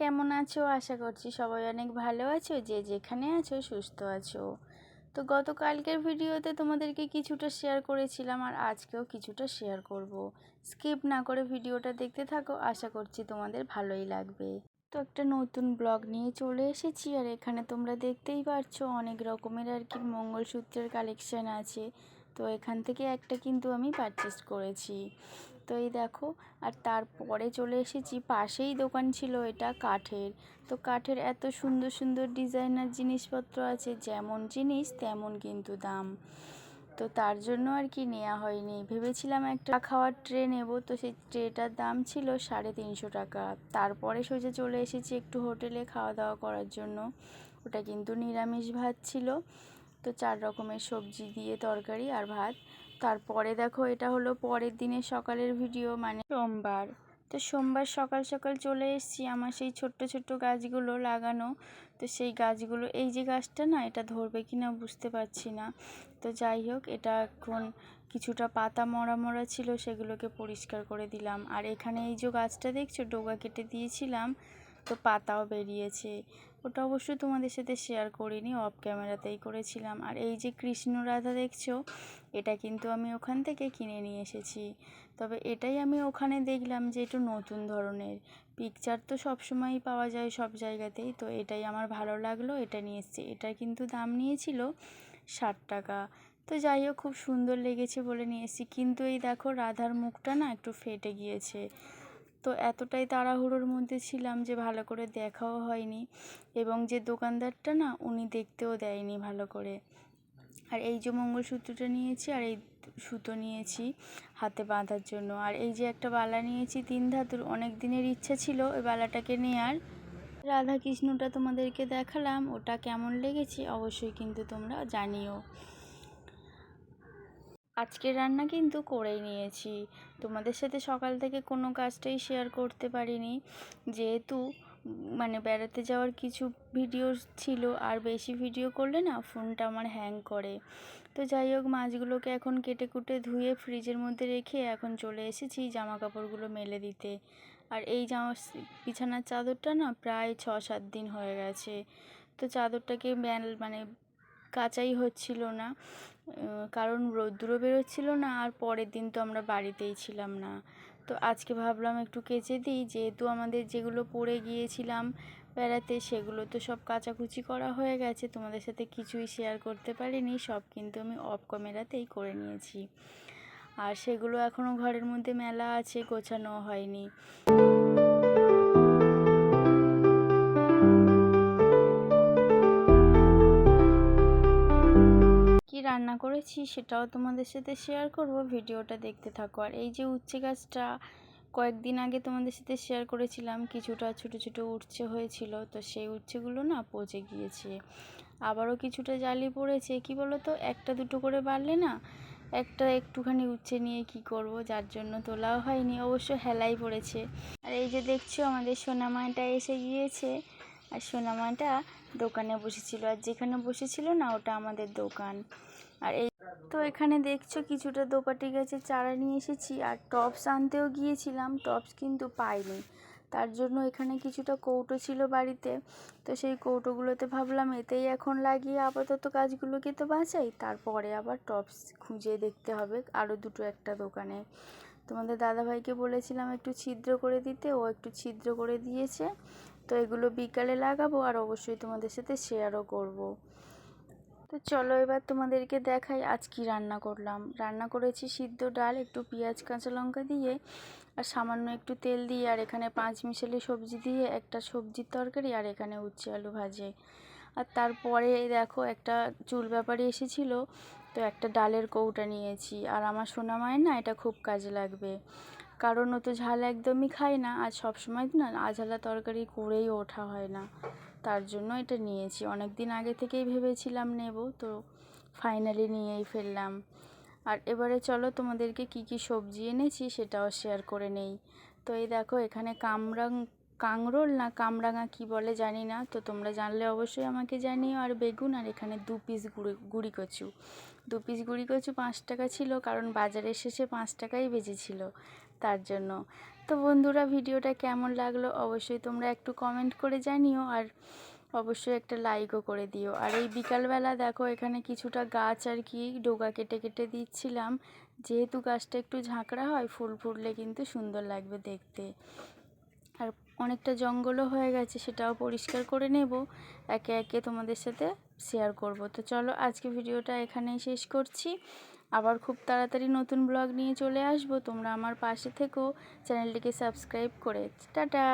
কেমন আছো? আশা করছি সবাই অনেক ভালো আছো, যে যেখানে আছো সুস্থ আছো। তো গতকালকের ভিডিওতে তোমাদেরকে কিছুটা শেয়ার করেছিলাম আর আজকেও কিছুটা শেয়ার করব। স্কিপ না করে ভিডিওটা দেখতে থাকো, আশা করছি তোমাদের ভালোই লাগবে। তো একটা নতুন ব্লগ নিয়ে চলে এসেছি আর এখানে তোমরা দেখতেই পারছ অনেক রকমের আর কি মঙ্গলসূত্রের কালেকশান আছে। তো এখান থেকে একটা কিন্তু আমি পারচেস করেছি। তো এই দেখো, আর তারপরে চলে এসেছি, পাশেই দোকান ছিল এটা কাঠের। তো কাঠের এত সুন্দর সুন্দর ডিজাইনার জিনিসপত্র আছে, যেমন জিনিস তেমন কিন্তু দাম। তো তার জন্য আর কি নেওয়া হয়নি। ভেবেছিলাম একটা খাওয়ার ট্রে নেব, তো সেই ট্রেটার দাম ছিল সাড়ে তিনশো টাকা। তারপরে সোজা চলে এসেছি একটু হোটেলে খাওয়া দাওয়া করার জন্য। ওটা কিন্তু নিরামিষ ভাত ছিল। তো চার রকমের সবজি দিয়ে তরকারি আর ভাত। তারপরে দেখো এটা হলো পরের দিনের সকালের ভিডিও মানে সোমবার। তো সোমবার সকাল সকাল চলে এসেছি আমার সেই ছোট্ট ছোট্ট গাছগুলো লাগানো। তো সেই গাছগুলো, এই যে গাছটা না, এটা ধরবে কি না বুঝতে পারছি না। তো যাই হোক, এটা এখন কিছুটা পাতা মরা মরা ছিল, সেগুলোকে পরিষ্কার করে দিলাম। আর এখানে এই যে গাছটা দেখছ, ডোগা কেটে দিয়েছিলাম। তো পাতাও বেরিয়েছে। ওটা অবশ্যই তোমাদের সাথে শেয়ার করিনি অফ ক্যামেরাতেই করেছিলাম। আর এই যে কৃষ্ণ রাধা দেখছ, এটা কিন্তু আমি ওখান থেকে কিনে নিয়ে এসেছি। তবে এটাই আমি ওখানে দেখলাম যে একটু নতুন ধরনের। পিকচার তো সবসময়ই পাওয়া যায় সব জায়গাতেই, তো এটাই আমার ভালো লাগল, এটা নিয়ে এসেছি। এটার কিন্তু দাম নিয়েছিল ষাট টাকা। তো যাই হোক, খুব সুন্দর লেগেছে বলে নিয়ে এসেছি। কিন্তু এই দেখো, রাধার মুখটা না একটু ফেটে গিয়েছে। তো এতটাই তাড়াহুড়োর মধ্যে ছিলাম যে ভালো করে দেখাও হয়নি এবং যে দোকানদারটা না উনি দেখতেও দেয়নি ভালো করে। আর এই যে মঙ্গলসূত্রটা নিয়েছি আর এই সুতো নিয়েছি হাতে বাঁধার জন্য। আর এই যে একটা বালা নিয়েছি তিন ধাতুর, অনেক দিনের ইচ্ছা ছিল ওই বালাটাকে নেওয়ার রাধা কৃষ্ণটা তোমাদেরকে দেখালাম, ওটা কেমন লেগেছে অবশ্যই কিন্তু তোমরা জানিও। আজকের রান্না কিন্তু করেই নিয়েছি। তোমাদের সাথে সকাল থেকে কোনো কাজটাই শেয়ার করতে পারিনি। যেহেতু মানে বেড়াতে যাওয়ার কিছু ভিডিও ছিল, আর বেশি ভিডিও করলে না ফোনটা আমার হ্যাং করে। তো যাই হোক, মাছগুলোকে এখন কেটে কুটে ধুয়ে ফ্রিজের মধ্যে রেখে এখন চলে এসেছি জামা কাপড়গুলো মেলে দিতে। আর এই জামা বিছানার চাদরটা না প্রায় ছ সাত দিন হয়ে গেছে। তো চাদরটাকে মানে কাচাই হচ্ছিল না। কারণ রোদ্দুরও বেরোচ্ছিল না আর পরের দিন তো আমরা বাড়িতেই ছিলাম না। তো আজকে ভাবলাম একটু কেচে দিই। যেহেতু আমাদের যেগুলো পড়ে গিয়েছিলাম বেড়াতে, সেগুলো তো সব কাচাকুচি করা হয়ে গেছে। তোমাদের সাথে কিছুই শেয়ার করতে পারিনি। সব কিন্তু আমি অফ ক্যামেরাতেই করে নিয়েছি। আর সেগুলো এখনও ঘরের মধ্যে মেলা আছে গোছানো হয়নি। রান্না করেছি সেটাও তোমাদের সাথে শেয়ার করব, ভিডিওটা দেখতে থাকো। আর এই যে উচ্ছে গাছটা কয়েকদিন আগে তোমাদের সাথে শেয়ার করেছিলাম, কিছুটা ছোট ছোট উচ্ছে হয়েছিল, তো সেই উচ্ছেগুলো না পচে গিয়েছে। আবারও কিছুটা জালি পড়েছে, কি বলো তো একটা দুটো করে বাড়লে না একটা একটুখানি উচ্ছে নিয়ে কি করব? যার জন্য তোলাও হয়নি, অবশ্য হেলাই পড়েছে। আর এই যে দেখছ, আমাদের সোনামাটা এসে গিয়েছে। আর সোনামাটা দোকানে বসেছিল, আর যেখানে বসেছিল না, ওটা আমাদের দোকান। আর এই তো এখানে দেখছ কিছুটা দোপাটি গাছের চারা নিয়ে এসেছি আর টপস আনতেও গিয়েছিলাম, টপস কিন্তু পাইনি। তার জন্য এখানে কিছুটা কৌটো ছিল বাড়িতে। তো সেই কৌটোগুলোতে ভাবলাম এতেই এখন লাগিয়ে আপাতত কাজগুলোকে তো বাঁচাই, তারপরে আবার টপস খুঁজে দেখতে হবে আরও দুটো একটা দোকানে। তোমাদের দাদাভাইকে বলেছিলাম একটু ছিদ্র করে দিতে, ও একটু ছিদ্র করে দিয়েছে। তো এগুলো বিকালে লাগাবো আর অবশ্যই তোমাদের সাথে শেয়ারও করব। তো চলো এবার তোমাদেরকে দেখাই আজ কি রান্না করলাম। রান্না করেছি সিদ্ধ ডাল, একটু পেঁয়াজ, কাঁচা লঙ্কা দিয়ে, আর সামান্য একটু তেল দিয়ে, আর এখানে পাঁচ মিশালি সবজি দিয়ে, একটা সবজির তরকারি, আর এখানে উচ্ছে আলু ভাজে। আর তারপরে দেখো একটা চুল ব্যাপারে এসেছিল, তো একটা ডালের কৌটা নিয়েছি। আর আমার সোনা মায়ের না এটা খুব কাজে লাগবে। কারণ ও তো ঝাল একদমই খায় না, আর সবসময় না আঝালা তরকারি করেই ওঠা হয় না। তার জন্য এটা নিয়েছি। অনেক দিন আগে থেকেই ভেবেছিলাম নেব, তো ফাইনালি নিয়েই ফেললাম। আর এবারে চলো তোমাদেরকে কি কি সবজি এনেছি সেটাও শেয়ার করে নেই। তো এই দেখো, এখানে কামরাং, কাংরোল না কামরাঙা কি বলে জানি না, তো তোমরা জানলে অবশ্যই আমাকে জানিও। আর বেগুন, আর এখানে দু পিস গুঁড়ি গুঁড়ি কচু। দু পিস গুঁড়ি কচু পাঁচ টাকা ছিল, কারণ বাজারের শেষে পাঁচ টাকাই বেজেছিল তার জন্য। তো বন্ধুরা, ভিডিওটা কেমন লাগল অবশ্যই তোমরা একটু কমেন্ট করে জানিও আর অবশ্যই একটা লাইকও করে দিও। আর এই বিকালবেলা দেখো, এখানে কিছুটা গাছ আর কি ডোগা কেটে কেটে দিচ্ছিলাম। যেহেতু গাছটা একটু ঝাঁকড়া হয়, ফুল ফুটলে কিন্তু সুন্দর লাগবে দেখতে। আর অনেকটা জঙ্গলও হয়ে গেছে, সেটাও পরিষ্কার করে নেব। একে একে তোমাদের সাথে শেয়ার করব। তো চলো, আজকে ভিডিওটা এখানেই শেষ করছি। আবার খুব তাড়াতাড়ি নতুন ব্লগ নিয়ে চলে আসব। তোমরা আমার পাশে থেকো। চ্যানেলটিকে সাবস্ক্রাইব করে। টাটা!